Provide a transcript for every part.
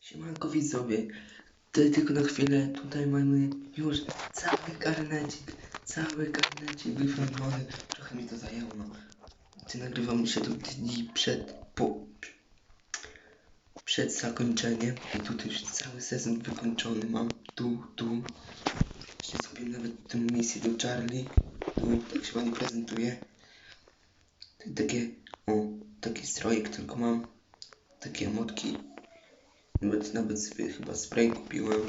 Siemanko widzowie, tutaj tylko na chwilę, tutaj mamy już cały karnecik, cały karnecik wyfragowany. Trochę mi to zajęło, no. Ty nagrywam się do dni przed, po, przed zakończeniem i tutaj już cały sezon wykończony mam. Tu, tu. Jeszcze sobie nawet tę misję do Charlie. Tu, tak się ładnie prezentuje. Takie, o, taki strojek tylko mam. Takie emotki. Nawet, nawet sobie chyba spray kupiłem.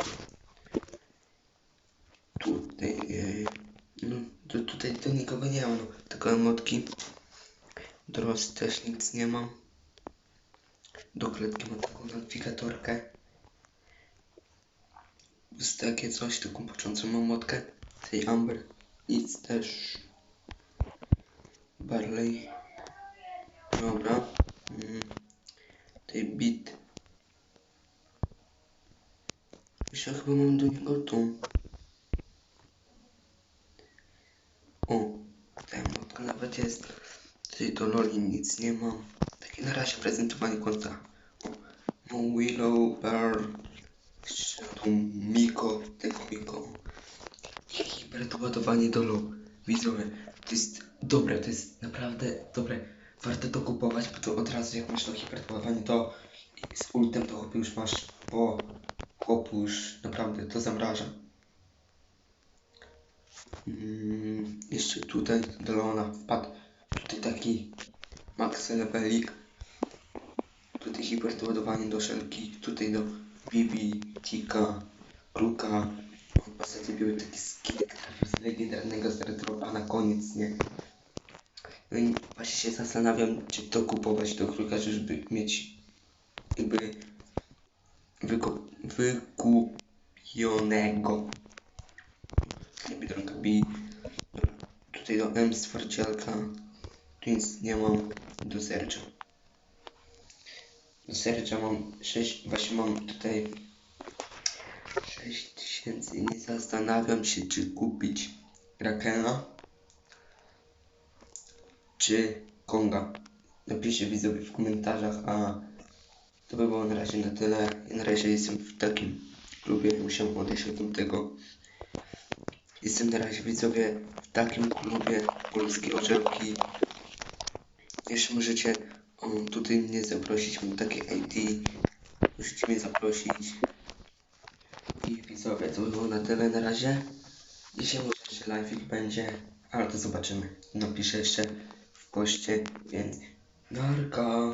Tutaj, e, no, to, tutaj to nikogo nie ma, no, tylko emotki. Do Ros też nic nie mam. Do klatki mam taką notyfikatorkę. Jest takie coś, taką począcą emotkę. Tej Amber. Nic też. Barley. Dobra. Mm. Tej bit. Jeszcze chyba mam do niego tą. O, ta emotka nawet jest. Tutaj do Loli nic nie mam. Takie na razie prezentowanie konta. No Willow, Bear. Tą Miko, tego Miko. Hiperdoładowanie do LOL. Widzowie, to jest dobre, to jest naprawdę dobre. Warto to kupować, bo to od razu jak masz to hiperdoładowanie, to z ultem to już masz po chłopu już naprawdę to zamraża. Mm, jeszcze tutaj do Leona wpadł tutaj taki max levelik. Tutaj hiperdoładowanie do szelki, tutaj do Bibi, Tika, Kruka. Ostatnio były taki trafił z legendarnego Stardropa na koniec, nie? No i właśnie się zastanawiam, czy to kupować do Kruka, żeby mieć jakby wykupionego. Biedronka B. Tutaj do M z twardzielka. Tu nic nie mam. Do sercza. Do sercza mam 6, właśnie mam tutaj 6 tysięcy. Nie zastanawiam się, czy kupić Rakena, czy Konga. Napiszcie widzowie w komentarzach, a to by było na razie na tyle. Na razie jestem w takim klubie, musiałem odejść od tego. Jestem na razie widzowie w takim klubie Polskie Orzełki. Jeszcze możecie o, tutaj mnie zaprosić, mam takie ID. Możecie mnie zaprosić. I widzowie, to by było na tyle na razie. Dzisiaj może jeszcze live będzie, ale to zobaczymy. Napiszę jeszcze w poście, więc narka.